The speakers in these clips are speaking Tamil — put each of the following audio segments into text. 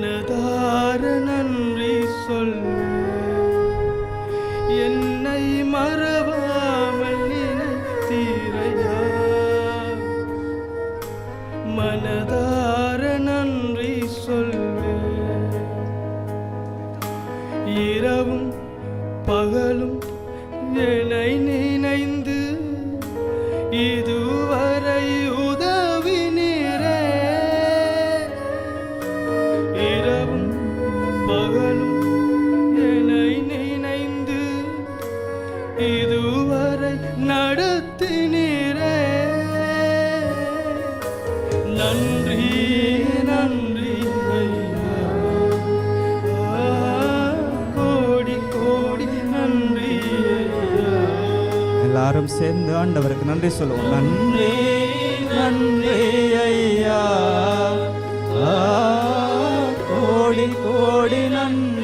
மனதார நன்றி சொல் என்னை மறவாமல் நினைத்தீரையா? மனதார நன்றி சொல் இரவும் பகலும் என்னை நினைந்து இதுவரை இதுவரை நடத்தினீரே நன்றி நன்றி கோடி கோடி நன்றி எல்லாரும் சேர்ந்து ஆண்டவருக்கு நன்றி சொல்லுவோம். நன்றி நன்றி ஐயா. கோடி கோடி நன்றி.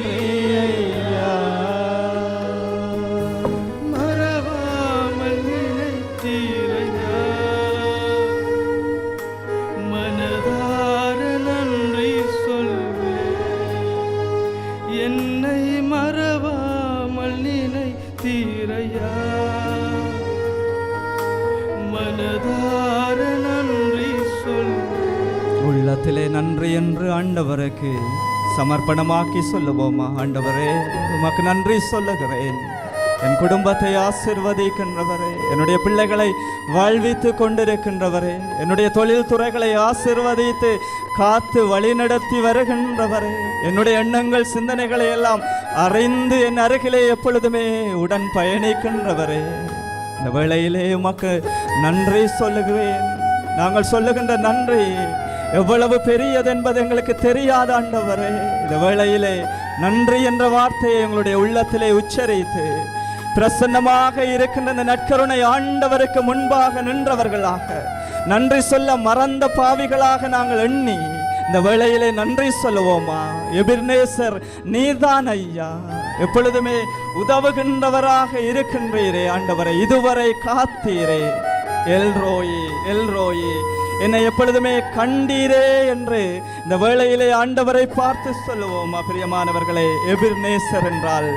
ஆண்டவருக்கு சமர்ப்பணமாக்கி சொல்லுவோமா ஆண்டவரே உமக்கு நன்றி சொல்லுகிறேன். என் குடும்பத்தை ஆசிர்வதிக்கின்றவரே என்னுடைய பிள்ளைகளை வாழ்வித்து கொண்டிருக்கின்றவரே என்னுடைய தொழில் துறைகளை ஆசிர்வதித்து காத்து வழிநடத்தி வருகின்றவரே என்னுடைய எண்ணங்கள் சிந்தனைகளை எல்லாம் அறிந்து என் அருகிலே எப்பொழுதுமே உடன் பயணிக்கின்றவரே. இந்த வேளையிலே உமக்கு நன்றி சொல்லுகிறேன். நாங்கள் சொல்லுகின்ற நன்றி எவ்வளவு பெரியது என்பது எங்களுக்கு தெரியாத ஆண்டவரே. இந்த வேளையிலே நன்றி என்ற வார்த்தையை எங்களுடைய உள்ளத்திலே உச்சரித்து பிரசன்னமாக இருக்கின்ற இந்த நற்கருணை ஆண்டவருக்கு முன்பாக நின்றவர்களாக நன்றி சொல்ல மறந்த பாவிகளாக நாங்கள் எண்ணி இந்த வேளையிலே நன்றி சொல்லுவோமா? எபிர்நேசர் நீதான் ஐயா. எப்பொழுதுமே உதவுகின்றவராக இருக்கின்றீரே ஆண்டவரை. இதுவரை காத்தீரே. எல்ரோயி எல்ரோயி. என்னை எப்பொழுதுமே கண்டீரே என்று இந்த வேளையிலே ஆண்டவரை பார்த்து சொல்லுவோம். பிரியமானவர்களே எபிர்நேசர் என்றால்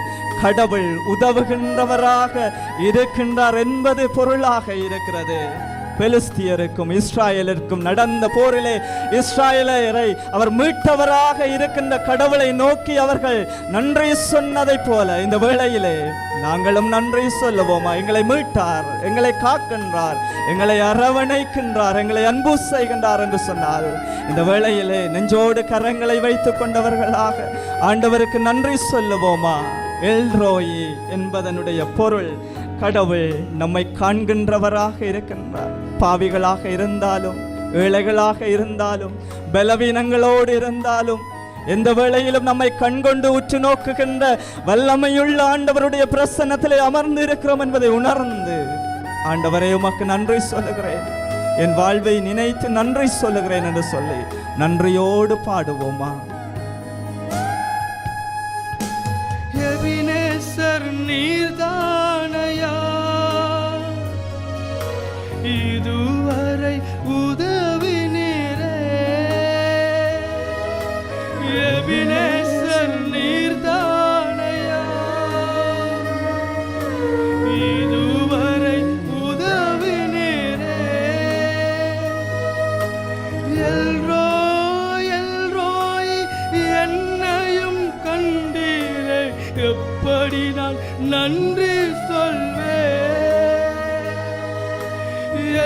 கடவுள் உதவுகின்றவராக இருக்கின்றார் என்பது பொருளாக இருக்கிறது. பெலிஸ்தியருக்கும் இஸ்ராயலிற்கும் நடந்த போரிலே இஸ்ராயலரை அவர் மீட்டவராக இருக்கின்ற கடவுளை நோக்கி அவர்கள் நன்றி சொன்னதைப் போல இந்த வேளையிலே நாங்களும் நன்றி சொல்லுவோமா? எங்களை மீட்டார் எங்களை காக்கின்றார் எங்களை அரவணைக்கின்றார் எங்களை அன்பு செய்கின்றார் என்று சொன்னால் இந்த வேளையிலே நெஞ்சோடு கரங்களை வைத்துக் கொண்டவர்களாக ஆண்டவருக்கு நன்றி சொல்லுவோமா? எல்ரோயி என்பதனுடைய பொருள் கடவுள் நம்மை காண்கின்றவராக இருக்கின்றார். பாவிகளாக இருந்தாலும் ஏழைகளாக இருந்தாலும் பலவீனங்களோடு இருந்தாலும் எந்த வேளையிலும் நம்மை கண்கொண்டு உற்று நோக்குகின்ற வல்லமையுள்ள ஆண்டவருடைய பிரசன்னத்திலே அமர்ந்து இருக்கிறோம் என்பதை உணர்ந்து ஆண்டவரே உமக்கு நன்றி சொல்லுகிறேன். என் வாழ்வை நினைத்து நன்றி சொல்லுகிறேன் என்று சொல்லி நன்றியோடு பாடுவோமா? இதுவரை உதவி நீரே. நீர்தானையா. இதுவரை உதவி நீரே. எல்ரோய் எல்ரோய் என்னையும் கண்டீரே. எப்படி நான் நன்றி சொல்ல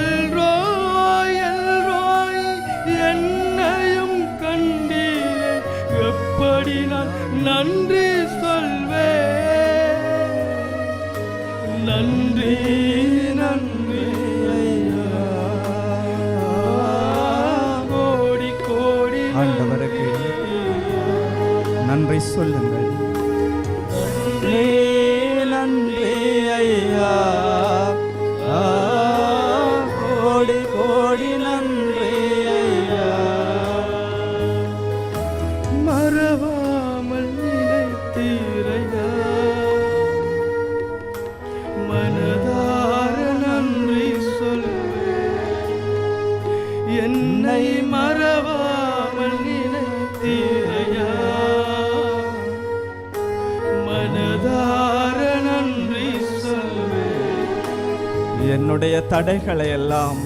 எல்ரோய் எல்ரோய் என்னையும் கண்டீரே எப்படி நான் நன்றி சொல்வே நன்றி நன்றி கோடி கோடி ஆண்டவருக்கு நன்றி சொல்லுங்கள். தடைகளை எல்லாம்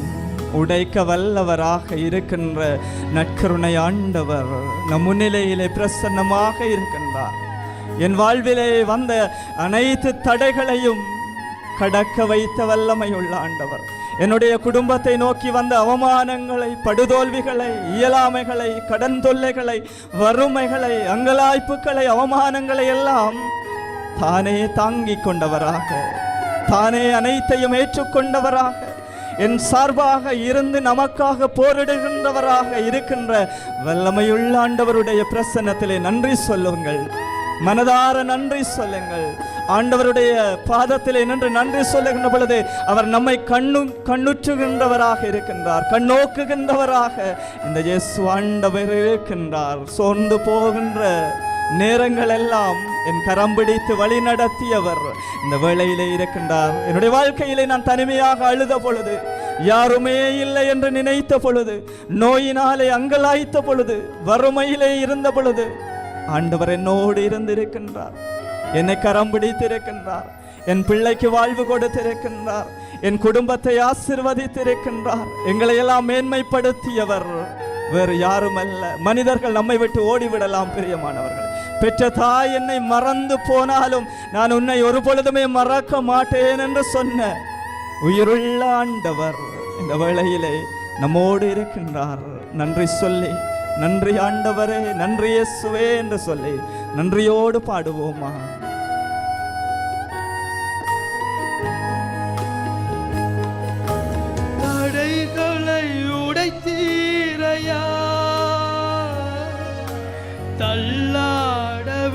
உடைக்க வல்லவராக இருக்கின்ற நற்கருணை ஆண்டவர் நம் முன்னிலையிலே பிரசன்னமாக இருக்கின்றார். என் வாழ்விலே வந்த அனைத்து தடைகளையும் கடக்க வைத்த வல்லமையுள்ள ஆண்டவர். என்னுடைய குடும்பத்தை நோக்கி வந்த அவமானங்களை படுதோல்விகளை இயலாமைகளை கடன் தொல்லைகளை வறுமைகளை அங்கலாய்ப்புகளை அவமானங்களை எல்லாம் தானே தாங்கிக் கொண்டவராக தானே அனைத்தையும் ஏற்றுக்கொண்டவராக என் சார்பாக இருந்து நமக்காக போரிடுகின்றவராக இருக்கின்ற வல்லமையுள்ள ஆண்டவருடைய பிரசன்னத்திலே நன்றி சொல்லுங்கள். மனதார நன்றி சொல்லுங்கள். ஆண்டவருடைய பாதத்திலே நின்று நன்றி சொல்லுகின்ற பொழுது அவர் நம்மை கண்ணு கண்ணுற்றுகின்றவராக இருக்கின்றார் கண்ணோக்குகின்றவராக இந்த இயேசு ஆண்டவர் இருக்கின்றார். சோர்ந்து போகின்ற நேரங்கள் எல்லாம் என் கரம் பிடித்து வழி நடத்தியவர். இந்த வேளையிலே இருக்கின்றார். என்னுடைய வாழ்க்கையிலே நான் தனிமையாக அழுத பொழுது யாருமே இல்லை என்று நினைத்த பொழுது நோயினாலே அங்கலாய்த்த பொழுது வறுமையிலே இருந்த பொழுது ஆண்டவர் என்னோடு இருந்திருக்கின்றார். என்னை கரம் பிடித்திருக்கின்றார். என் பிள்ளைக்கு வாழ்வு கொடுத்திருக்கின்றார். என் குடும்பத்தை ஆசிர்வதித்திருக்கின்றார். எங்களை எல்லாம் மேன்மைப்படுத்தியவர் வேறு யாரும் அல்ல மனிதர்கள் நம்மை விட்டு ஓடிவிடலாம் பிரியமானவர்கள். பெற்ற தாய் என்னை மறந்து போனாலும் நான் உன்னை ஒரு பொழுதுமே மறக்க மாட்டேன் என்று சொன்ன உயிருள்ள ஆண்டவர் இந்த வேளையிலே நம்மோடு இருக்கின்றார். நன்றி சொல்லி நன்றி ஆண்டவரே நன்றி இயேசுவே என்று சொல்லி நன்றியோடு பாடுவோமா? தடைகளை உடைத்தீரையா? தள்ள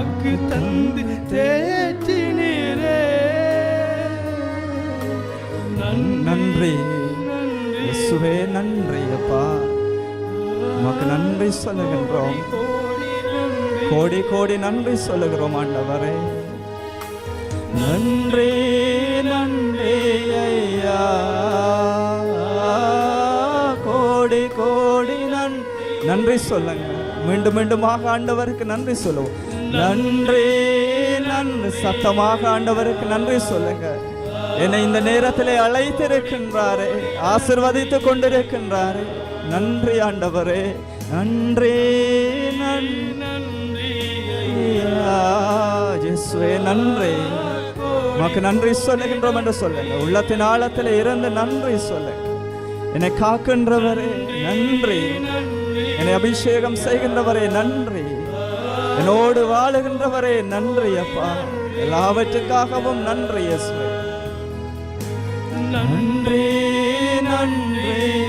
வாக்கு தந்து தேற்றி நீரே நன்றி. இயேசுவே நன்றி அப்பா. உமக்கு நன்றி சொல்லுகின்றோம். கோடி கோடி நன்றி சொல்லுகிறோம் ஆண்டவரே. நன்றி நன்றி ஐயா. கோடி கோடி நன் நன்றி சொல்லுங்க. மீண்டும் மீண்டுமாக ஆண்டவருக்கு நன்றி சொல்லுவோம். நன்றி நன்றி. சத்தமாக ஆண்டவருக்கு நன்றி சொல்லுங்க. என்னை இந்த நேரத்திலே அழைத்திருக்கின்றாரே ஆசிர்வதித்து கொண்டிருக்கின்றாரே. நன்றி ஆண்டவரே நன்றி நன்றி. நன்றி நன்றி. உமக்கு நன்றி சொல்லுகின்றோம் என்று சொல்லுங்க. உள்ளத்தின் ஆழத்தில் இருந்து நன்றி சொல்லுங்க. என்னை காக்கின்றவரே நன்றி. என்னை அபிஷேகம் செய்கின்றவரே நன்றி. என்னோடு வாழுகின்றவரே நன்றி அப்பா. எல்லாவற்றுக்காகவும் நன்றி நன்றி நன்றி.